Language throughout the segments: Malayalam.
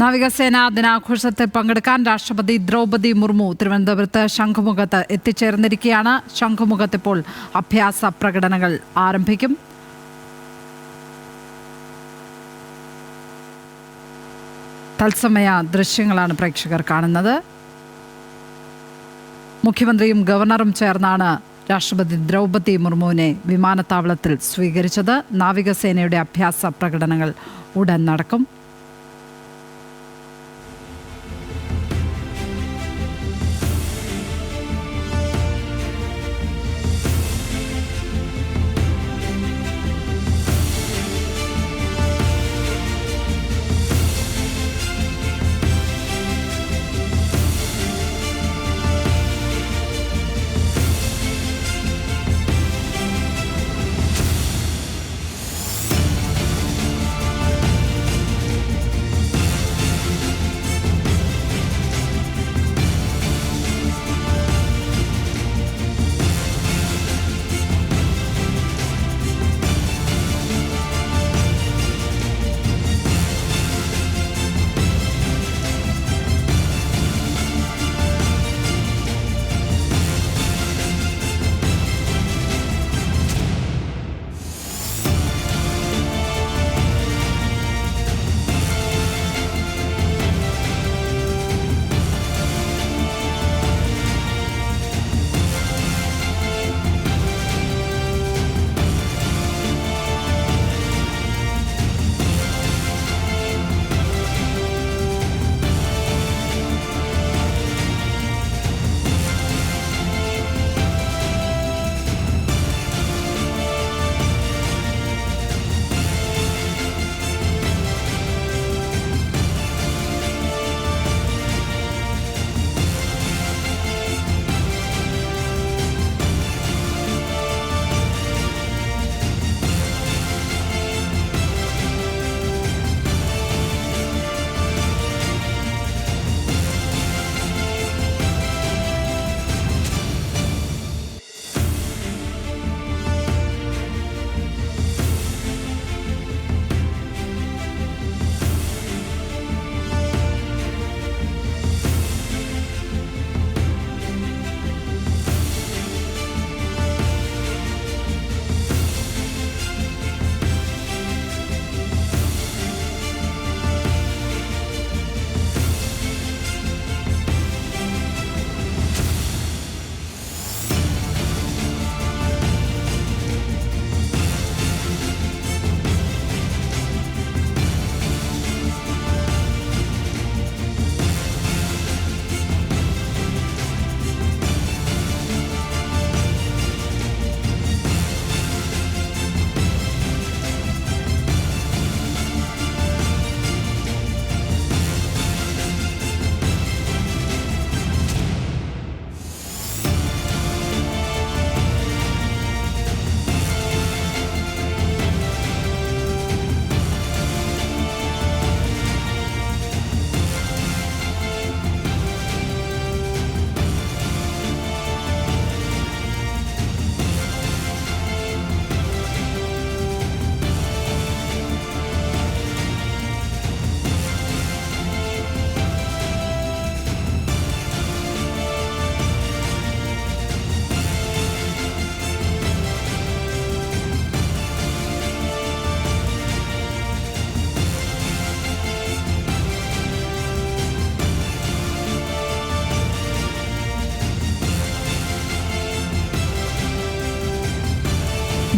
നാവികസേന ദിനാഘോഷത്തിൽ പങ്കെടുക്കാൻ രാഷ്ട്രപതി ദ്രൗപദി മുർമു തിരുവനന്തപുരത്ത് ശംഖുമുഖത്ത് എത്തിച്ചേർന്നിരിക്കുകയാണ് ശംഖുമുഖത്ത് ഇപ്പോൾ അഭ്യാസ പ്രകടനങ്ങൾ. ആരംഭിക്കും. തത്സമയ ദൃശ്യങ്ങളാണ് പ്രേക്ഷകർ കാണുന്നത്. മുഖ്യമന്ത്രിയും ഗവർണറും ചേർന്നാണ് രാഷ്ട്രപതി ദ്രൗപദി മുർമുവിനെ വിമാനത്താവളത്തിൽ സ്വീകരിച്ചത്. നാവികസേനയുടെ അഭ്യാസ പ്രകടനങ്ങൾ ഉടൻ നടക്കും.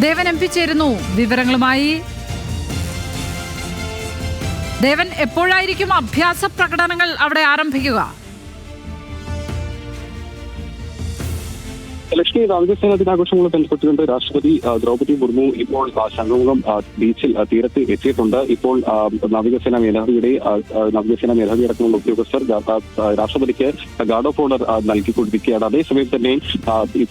ദേവൻ എം പി ചേരുന്നു. വിവരങ്ങളുമായി ദേവൻ എപ്പോഴായിരിക്കും അഭ്യാസ പ്രകടനങ്ങൾ അവിടെ ആരംഭിക്കുക? ലക്ഷ്മി നാവികസേന ദിനാഘോഷങ്ങളുമായി ബന്ധപ്പെട്ടുകൊണ്ട് രാഷ്ട്രപതി ദ്രൗപദി മുർമു ഇപ്പോൾ ശംഖുമുഖം ബീച്ചിൽ തീരത്ത് എത്തിയിട്ടുണ്ട്. ഇപ്പോൾ നാവികസേന മേധാവിയുടെ നാവികസേന മേധാവി അടക്കമുള്ള ഉദ്യോഗസ്ഥർ രാഷ്ട്രപതിക്ക് ഗാർഡ് ഓഫ് ഓണർ നൽകിക്കൊണ്ടിരിക്കുകയാണ്. അതേസമയം തന്നെ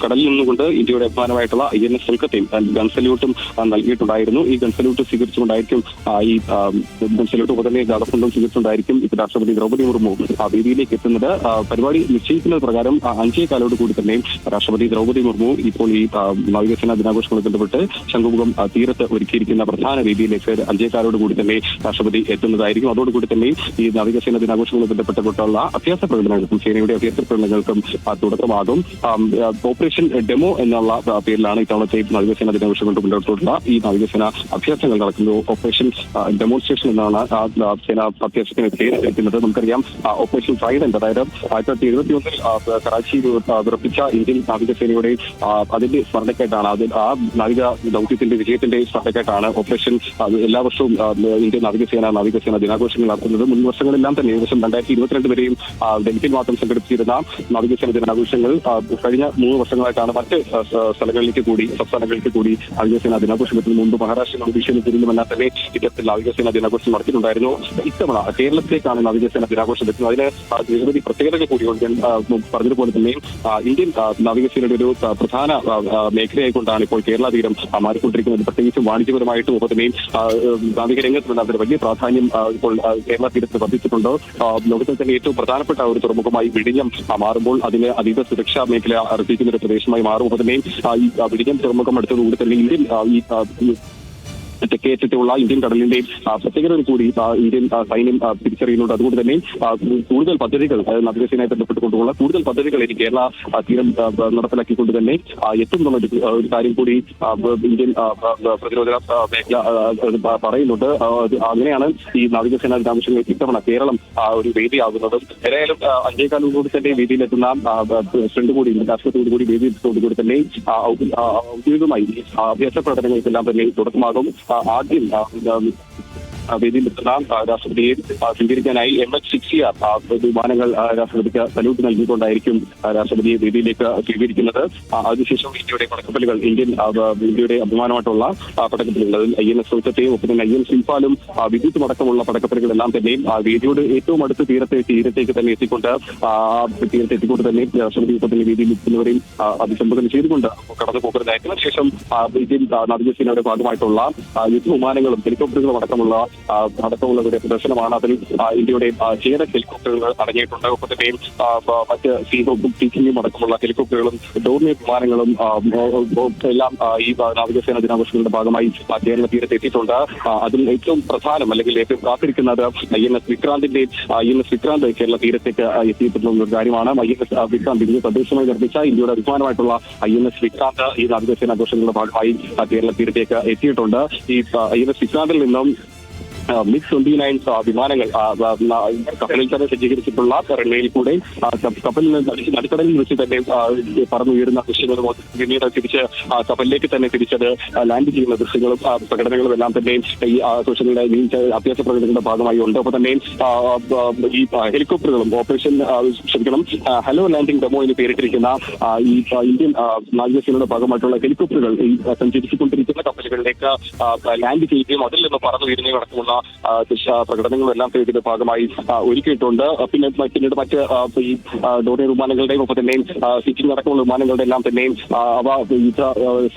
കടലിൽ നിന്നുകൊണ്ട് ഇന്ത്യയുടെ അഭിമാനമായിട്ടുള്ള ഐ എൻ എസ് കൊൽക്കത്തയും ഗൺ സല്യൂട്ടും നൽകിയിട്ടുണ്ടായിരുന്നു. ഈ ഗൺ സല്യൂട്ട് സ്വീകരിച്ചുകൊണ്ടായിരിക്കും ഈ ആ, ഗൺ സല്യൂട്ട് ഉപതന്നെ ഗാർഡ് ഓഫ് ഓണർ സ്വീകരിച്ചുകൊണ്ടായിരിക്കും ഇപ്പോൾ രാഷ്ട്രപതി ദ്രൗപദി മുർമു വേദിയിലേക്ക് എത്തുന്നത്. പരിപാടി നിശ്ചയിക്കുന്നത് പ്രകാരം അഞ്ചേ കാലോട് കൂടി തന്നെ രാഷ്ട്രപതി രാഷ്ട്രപതി ദ്രൗപദി മുർമു ഇപ്പോൾ ഈ നാവികസേന ദിനാഘോഷങ്ങളുമായി ബന്ധപ്പെട്ട് ശംഖുമുഖം തീരത്ത് ഒരുക്കിയിരിക്കുന്ന പ്രധാന വേദിയിലേക്ക് അഞ്ചേക്കാരോട് കൂടി തന്നെ രാഷ്ട്രപതി എത്തുന്നതായിരിക്കും. അതോടുകൂടി തന്നെ ഈ നാവികസേന ദിനാഘോഷങ്ങളുമായി ബന്ധപ്പെട്ടുകൊണ്ടുള്ള അഭ്യാസ പ്രകടനങ്ങൾക്കും സേനയുടെ അഭ്യാസ പ്രകടനങ്ങൾക്കും തുടക്കമാകും. ഓപ്പറേഷൻ ഡെമോ എന്നുള്ള പേരിലാണ് ഇത്തവണത്തെ നാവികസേന ദിനാഘോഷം കൊണ്ട് മുന്നോട്ടുള്ള ഈ നാവികസേന അഭ്യാസങ്ങൾ നടക്കുന്നത്. ഓപ്പറേഷൻ ഡെമോൺസ്ട്രേഷൻ എന്നാണ് ആ, സേന അഭ്യാസത്തിന് പേര് എടുക്കുന്നത് നമുക്കറിയാം ഓപ്പറേഷൻ ട്രൈഡന്റ് അതായത് ആയിരത്തി തൊള്ളായിരത്തി എഴുപത്തി ഒന്നിൽ കറാച്ചിയിൽ ഉറപ്പിച്ച ഇന്ത്യൻ ഇന്ത്യൻ നാവികസേനയുടെ അതിന്റെ സ്മരണയ്ക്കായിട്ടാണ് അത് ആ നാവിക ദൗത്യത്തിന്റെ വിജയത്തിന്റെ സ്മരണയ്ക്കായിട്ടാണ് ഓപ്പറേഷൻ എല്ലാ വർഷവും ഇന്ത്യൻ നാവികസേന നാവികസേന ദിനാഘോഷങ്ങൾ നടത്തുന്നത്. മുൻ വർഷങ്ങളെല്ലാം തന്നെ ഏകദേശം രണ്ടായിരത്തി ഇരുപത്തിരണ്ട് വരെയും ഡൽഹിയിൽ മാത്രം സംഘടിപ്പിച്ചിരുന്ന നാവികസേന ദിനാഘോഷങ്ങൾ കഴിഞ്ഞ മൂന്ന് വർഷങ്ങളായിട്ടാണ് മറ്റ് സ്ഥലങ്ങളിലേക്ക് കൂടി സംസ്ഥാനങ്ങളിലേക്ക് കൂടി നാവികസേന ദിനാഘോഷം എത്തുന്ന മുമ്പ് മഹാരാഷ്ട്രയിലും ഒഡീഷയിലും തിരുവനന്തപുരം തന്നെ ഇത്തരത്തിൽ നാവികസേന ദിനാഘോഷം നടത്തിയിട്ടുണ്ടായിരുന്നു. ഇത്തവണ കേരളത്തിലേക്കാണ് നാവികസേന ദിനാഘോഷം എത്തുന്നത്. അതിന് നിരവധി പ്രത്യേകതകൾ കൂടിയുണ്ട് പറഞ്ഞതുപോലെ തന്നെ ഇന്ത്യൻ ആ, നാവികസേനയുടെ ഒരു പ്രധാന മേഖലയായിക്കൊണ്ടാണ് ഇപ്പോൾ കേരള തീരം മാറിക്കൊണ്ടിരിക്കുന്നത്. പ്രത്യേകിച്ചും വാണിജ്യപരമായിട്ടും ഒപ്പം ആ, നാവിക രംഗത്ത് അതിന് വലിയ പ്രാധാന്യം ഇപ്പോൾ കേരള തീരത്ത് വർദ്ധിച്ചിട്ടുണ്ട്. ലോകത്തിൽ തന്നെ ഏറ്റവും പ്രധാനപ്പെട്ട ഒരു തുറമുഖമായി വിഴിഞ്ഞം മാറുമ്പോൾ അതിന് അതീത സുരക്ഷാ മേഖല അർപ്പിക്കുന്ന ഒരു പ്രദേശമായി മാറും. ഒപ്പം ഈ വിഴിഞ്ഞം തുറമുഖം അടുത്തതോടുകൂടി തന്നെ ഇന്ത്യൻ ഈ ആ, തെക്കേ അറ്റത്തുള്ള ഇന്ത്യൻ കടലിന്റെ പ്രത്യേകതകൾ കൂടി ഇന്ത്യൻ സൈന്യം തിരിച്ചറിയുന്നുണ്ട്. അതുകൊണ്ട് തന്നെ കൂടുതൽ പദ്ധതികൾ അതായത് നാവികസേനയെ ബന്ധപ്പെട്ടുകൊണ്ടുള്ള കൂടുതൽ പദ്ധതികൾ ഇനി കേരള തീരം നടപ്പിലാക്കിക്കൊണ്ട് തന്നെ എത്തുന്നുള്ള ഒരു കാര്യം കൂടി ഇന്ത്യൻ പ്രതിരോധ മേഖല പറയുന്നുണ്ട്. അങ്ങനെയാണ് ഈ നാവികസേന ദിനാംശങ്ങൾ ഇത്തവണ കേരളം ഒരു വേദിയാകുന്നത്. ഏതായാലും അഞ്ചേകാലം കൂടി തന്നെ വേദിയിലെത്തുന്ന ഫ്രണ്ട് കൂടി രാഷ്ട്രത്തോടു കൂടി വേദിയെത്തോടുകൂടി തന്നെ ആ, ഔ- ആ, ഔദ്യോഗികമായി അഭ്യാസ പ്രകടനങ്ങൾക്കെല്ലാം തന്നെ തുടക്കമാകും. ആദ്യം ആ, രാഷ്ട്രപതിയെ സ്വീകരിക്കാനായി എം എച്ച് സിക്സ് വിമാനങ്ങൾ രാഷ്ട്രപതിക്ക് സല്യൂട്ട് നൽകിക്കൊണ്ടായിരിക്കും രാഷ്ട്രപതിയെ വേദിയിലേക്ക് സ്വീകരിക്കുന്നത്. അതിനുശേഷം ഇന്ത്യയുടെ പടക്കപ്പലുകൾ ഇന്ത്യൻ ഇന്ത്യയുടെ അഭിമാനമായിട്ടുള്ള പടക്കപ്പലുകൾ അതിൽ ഐ എൻ എസ് സൗത്തത്തെയും ഒപ്പം തന്നെ ഐ എൻ സിംഫാലും വിദ്യുത്തും അടക്കമുള്ള പടക്കപ്പലുകളെല്ലാം തന്നെയും വേദിയോട് ഏറ്റവും അടുത്ത് തീരത്തെ തീരത്തേക്ക് തന്നെ എത്തിക്കൊണ്ട് തീരത്ത് എത്തിക്കൊണ്ട് തന്നെ രാഷ്ട്രപതി ഒപ്പം തന്നെ വേദിയിൽ എത്തുന്നവരെയും അഭിസംബോധന ചെയ്തുകൊണ്ട് കടന്നു പോകുന്നതായിരിക്കും അതിനുശേഷം ആ, ഇന്ത്യൻ നാവികസേനയുടെ ഭാഗമായിട്ടുള്ള യുദ്ധ യുദ്ധവിമാനങ്ങളും ഹെലികോപ്റ്ററുകളും അടക്കമുള്ള ആ, അടക്കമുള്ളവരുടെ പ്രദർശനമാണ് അതിൽ ഇന്ത്യയുടെ ചേര ഹെലികോപ്റ്ററുകൾ അടങ്ങിയിട്ടുണ്ട്. ഒപ്പം തന്നെ മറ്റ് സീഹോക്കും ടീച്ചിങ്ങും അടക്കമുള്ള ഹെലികോപ്റ്ററുകളും ഡോർമി വിമാനങ്ങളും എല്ലാം ഈ നാവികസേന ദിനാഘോഷങ്ങളുടെ ഭാഗമായി കേരള തീരത്ത് എത്തിയിട്ടുണ്ട്. അതിൽ ഏറ്റവും പ്രധാനം അല്ലെങ്കിൽ ഏറ്റവും കാത്തിരിക്കുന്നത് I N S വിക്രാന്തിന്റെ I N S Vikrant Kerala തീരത്തേക്ക് എത്തിയിട്ടുള്ള ഒരു കാര്യമാണ്. ഐ എൻ എസ് വിക്രാന്ത് ഇതിന് തദ്ദേശമായി നിർമ്മിച്ച ഇന്ത്യയുടെ അഭിമാനമായിട്ടുള്ള ഐ എൻ എസ് വിക്രാന്ത് ഈ നാവികസേന ആഘോഷങ്ങളുടെ ഭാഗമായി കേരള തീരത്തേക്ക് എത്തിയിട്ടുണ്ട്. ഈ ഐ എൻ എസ് വിക്രാന്തിൽ നിന്നും മിഗ് ട്വന്റി നയൻ വിമാനങ്ങൾ കപ്പലിൽ തന്നെ സജ്ജീകരിച്ചിട്ടുള്ള റൺവേയിൽ കൂടെ കപ്പലിൽ നിന്ന് നടി- നടുക്കടലിൽ വെച്ച് തന്നെ പറന്നുയരുന്ന ദൃശ്യങ്ങളും പിന്നീട് തിരിച്ച് കപ്പലിലേക്ക് തന്നെ തിരിച്ചത് ലാൻഡ് ചെയ്യുന്ന ദൃശ്യങ്ങളും പ്രകടനങ്ങളും എല്ലാം തന്നെ ഈ സോഷ്യൽ മീഡിയ അഭ്യാസ പ്രകടനങ്ങളുടെ ഭാഗമായി ഉണ്ട്. ഒപ്പം തന്നെ ഈ ഹെലികോപ്റ്ററുകളും ഓപ്പറേഷൻ ക്ഷമിക്കണം ഹലോ ലാൻഡിംഗ് ഡെമോ എന്ന് പേരിട്ടിരിക്കുന്ന ഈ ഇന്ത്യൻ നാവികസേനയുടെ ഭാഗമായിട്ടുള്ള ഹെലികോപ്റ്ററുകൾ ഈ സഞ്ചരിച്ചുകൊണ്ടിരിക്കുന്ന കപ്പലുകളിലേക്ക് ലാൻഡ് ചെയ്യുകയും അതിൽ നിന്ന് പറന്നു വരുന്നതും അടക്കമുള്ള ദൃശ്യ പ്രകടനങ്ങളും എല്ലാം ഇതിന്റെ ഭാഗമായി ഒരുക്കിയിട്ടുണ്ട്. പിന്നെ പിന്നീട് മറ്റ് ഈ ഡോണി വിമാനങ്ങളുടെയും ഒപ്പം തന്നെയും സിറ്റിംഗ് അടക്കമുള്ള വിമാനങ്ങളുടെ എല്ലാം തന്നെയും അവ യുദ്ധ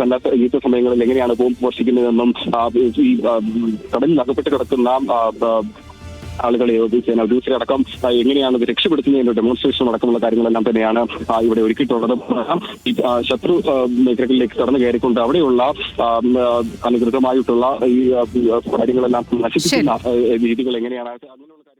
സന്നദ്ധ യുദ്ധ സമയങ്ങളിൽ എങ്ങനെയാണ് ബോംബ് വർഷിക്കുന്നതെന്നും ഈ കടലിൽ അകപ്പെട്ട് കിടക്കുന്ന ആളുകളെ സേന ഉദ്യോഗസ്ഥരടക്കം അടക്കം എങ്ങനെയാണ് ഇത് രക്ഷപ്പെടുത്തുന്നതിന്റെ ഡെമോൺസ്ട്രേഷൻ അടക്കമുള്ള കാര്യങ്ങളെല്ലാം തന്നെയാണ് ഇവിടെ ഒരുക്കിയിട്ടുള്ളത്. ഈ ശത്രു മേഖലകളിലേക്ക് കടന്നു കയറിക്കൊണ്ട് അവിടെയുള്ള അനുകൃതമായിട്ടുള്ള ഈ കാര്യങ്ങളെല്ലാം നശിപ്പിക്കുന്ന രീതികൾ എങ്ങനെയാണ്? അങ്ങനെയുള്ള